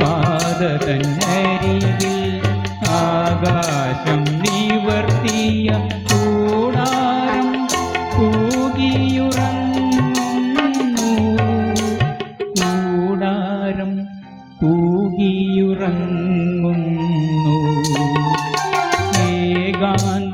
പാദതന്നരികിൽ ആകാശം നിവർത്തിയ കൂടാരം കൂകിയുറങ്ങുന്നു. കൂടാരം കൂകിയുറങ്ങുന്നു. ഏകാന്ത